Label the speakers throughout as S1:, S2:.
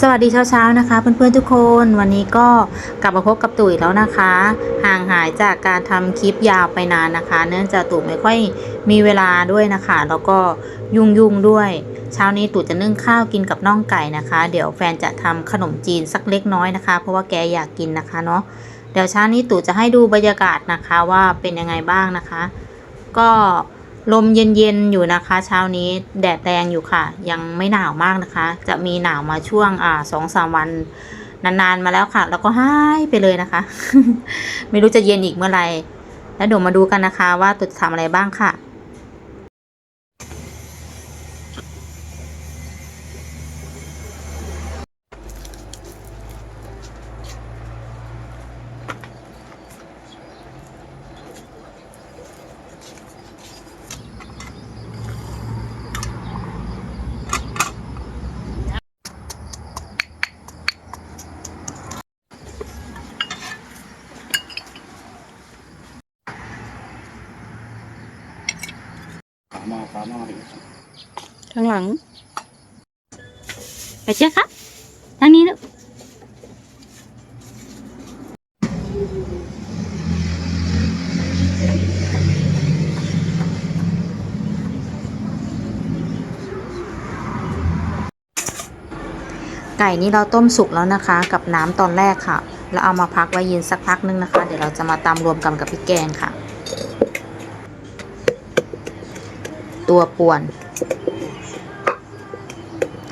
S1: สวัสดีเช้าๆนะคะ เพื่อนๆทุกคนวันนี้ก็กลับมาพบกับตุ๋ยแล้วนะคะ ห่างหายจากการทำคลิปยาวไปนานนะคะ เนื่องจากตุ๋ยไม่ค่อยมีเวลาด้วยนะคะ แล้วก็ยุ่งๆด้วย เช้านี้ตุ๋ยจะนึ่งข้าวกินกับน่องไก่นะคะ เดี๋ยวแฟนจะทำขนมจีนสักเล็กน้อยนะคะ เพราะว่าแกอยากกินนะคะเนาะเดี๋ยวเช้านี้ตุ๋ยจะให้ดูบรรยากาศนะคะว่าเป็นยังไงบ้างนะคะ ก็ ลมเย็นๆอยู่นะคะ เช้านี้แดดแรงอยู่ค่ะ ยังไม่หนาวมากนะคะ จะมีหนาวมาช่วงอ่าสองสามวันนานๆมาแล้วค่ะ แล้วก็หายไปเลยนะคะ ไม่รู้จะเย็นอีกเมื่อไหร่แล้วเดี๋ยวมาดูกันนะคะ ว่าตุดทำอะไรบ้างค่ะ
S2: ฝาหม้อฝา
S1: ข้างหลัง ไปเชื่อครับทางนี้ลูกไก่นี้เราต้มสุกแล้วนะคะ กับน้ำตอนแรกค่ะ แล้วเอามาพักไว้เย็นสักพักนึงนะคะ เดี๋ยวเราจะมาตำรวมกันกับพริกแกงค่ะ ตัวป่วน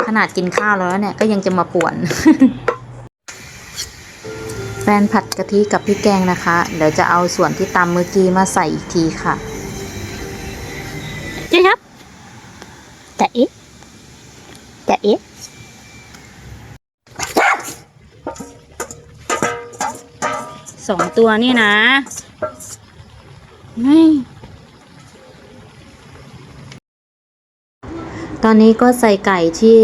S1: ขนาดกินข้าวแล้วเนี่ยก็ยังจะมาป่วน แฟนผัดกะทิกับพริกแกงนะคะ เดี๋ยวจะเอาส่วนที่ตำเมื่อกี้มาใส่อีกทีค่ะเจ๊ครับแต่เอ๊ะแต่เอ๊ะสองตัวนี่นะไม่ อนนี้ก็ใส่ไก่ที่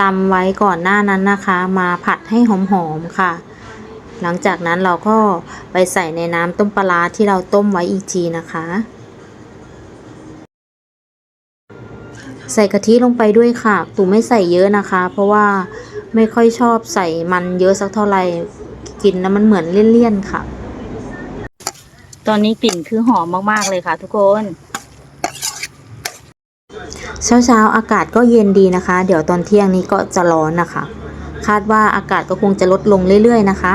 S1: ตำไว้ก่อนหน้านั้นนะคะ มาผัดให้หอมๆค่ะ หลังจากนั้นเราก็ไปใส่ในน้ำต้มปลาที่เราต้มไว้อีกทีนะคะ ใส่กะทิลงไปด้วยค่ะตู่ไม่ใส่เยอะนะคะ เพราะว่าไม่ค่อยชอบใส่มันเยอะสักเท่าไหร่กินแล้วมันเหมือนเลี่ยนๆค่ะ ตอนนี้กลิ่นคือหอมมากๆเลยค่ะทุกคน เช้าเช้าๆอากาศก็เย็นดีนะคะ เดี๋ยวตอนเที่ยงนี้ก็จะร้อนนะคะ คาดว่าอากาศก็คงจะลดลงเรื่อยๆนะคะ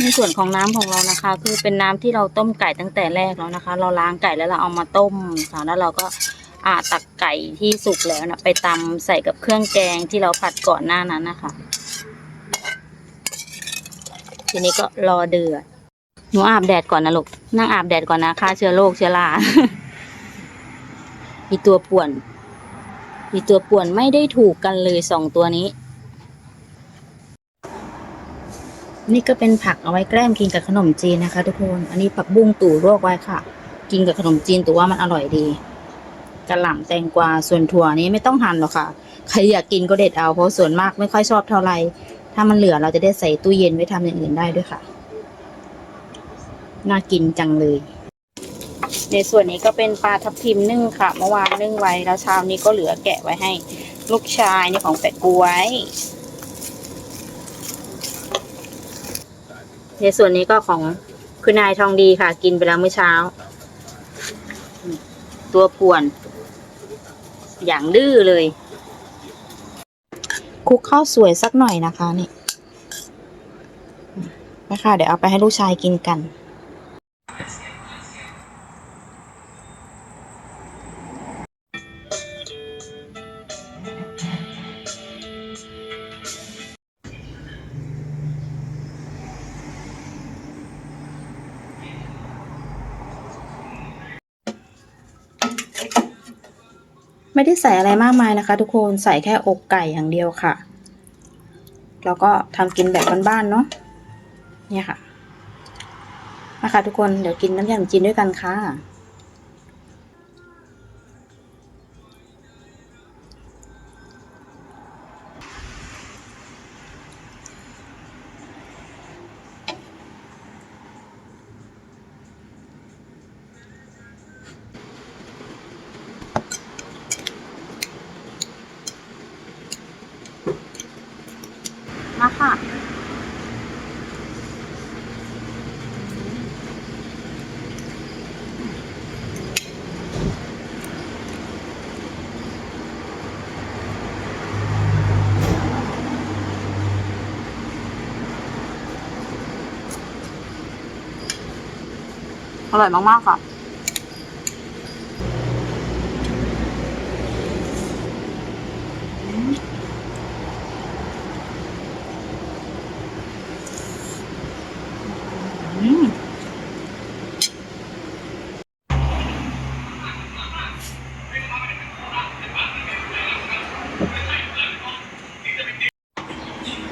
S1: ในส่วนของน้ำของเรานะคะ คือเป็นน้ำที่เราต้มไก่ตั้งแต่แรกแล้วนะคะ เราล้างไก่แล้วเราเอามาต้มค่ะแล้วเราก็อาตักไก่ที่สุกแล้วนะไปตำใส่กับเครื่องแกงที่เราผัดก่อนหน้านั้นนะคะ ทีนี้ก็รอเดือดหนูอาบแดดก่อนนะลูกนั่งอาบแดดก่อนนะฆ่าเชื้อโรคเชื้อรา มีตัวป่วน มีตัวป่วนไม่ได้ถูกกันเลยสองตัวนี้ นี่ก็เป็นผักเอาไว้แกล้มกินกับขนมจีนนะคะ ทุกคน อันนี้ผักบุ้งตู่ลวกไว้ค่ะ กินกับขนมจีนตัวว่ามันอร่อยดีกระหล่ำแตงกวาส่วนถั่วนี้ไม่ต้องหั่นหรอกค่ะ ใครอยากกินก็เด็ดเอาเพราะส่วนมากไม่ค่อยชอบเท่าไหร่ถ้ามันเหลือเราจะได้ใส่ตู้เย็นไว้ทำอย่างอื่นได้ด้วยค่ะ น่ากินจังเลย ในส่วนนี้ก็เป็นปลาทับทิมนึ่งค่ะ เมื่อวานนึ่งไว้แล้วเช้านี้ก็เหลือแกะไว้ให้ลูกชายนี่ของแปะกล้วยในส่วนนี้ก็ของคุณนายทองดีค่ะ กินไปแล้วเมื่อเช้า ตัวป่วน อย่างดื้อเลย คุกข้าวสวยสักหน่อยนะคะนี่นะคะเดี๋ยวเอาไปให้ลูกชายกินกัน ไม่ได้ใส่อะไรมากมายนะคะ ทุกคนใส่แค่อกไก่อย่างเดียวค่ะ แล้วก็ทำกินแบบบ้านๆเนาะเนี่ยค่ะนะคะทุกคนเดี๋ยวกินน้ำยำจีนด้วยกันค่ะ มาค่ะ อร่อยมาก ๆ ค่ะ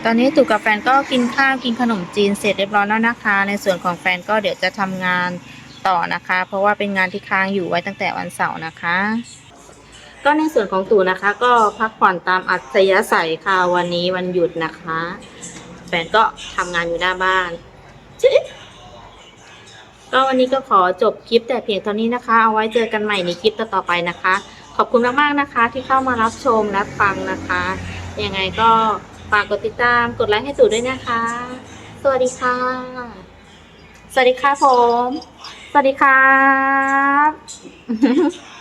S1: ตอนนี้ตู่กับแฟนก็กินข้าวกินขนมจีนเสร็จเรียบร้อยแล้วนะคะ ในส่วนของแฟนก็เดี๋ยวจะทำงานต่อนะคะ เพราะว่าเป็นงานที่ค้างอยู่ไว้ตั้งแต่วันเสาร์นะคะ ก็ในส่วนของตู่นะคะ ก็พักผ่อนตามอัธยาศัยค่ะวันนี้วันหยุดนะคะ แฟนก็ทำงานอยู่หน้าบ้านก็วันนี้ก็ขอจบคลิปแต่เพียงเท่านี้นะคะ เอาไว้เจอกันใหม่ในคลิปต่อๆไปนะคะ ขอบคุณมากๆนะคะ ที่เข้ามารับชมและฟังนะคะ ยังไงก็ ฝากกดติดตามกดไลค์ให้ตู่ด้วยนะคะ สวัสดีค่ะ สวัสดีค่ะผม สวัสดีครับ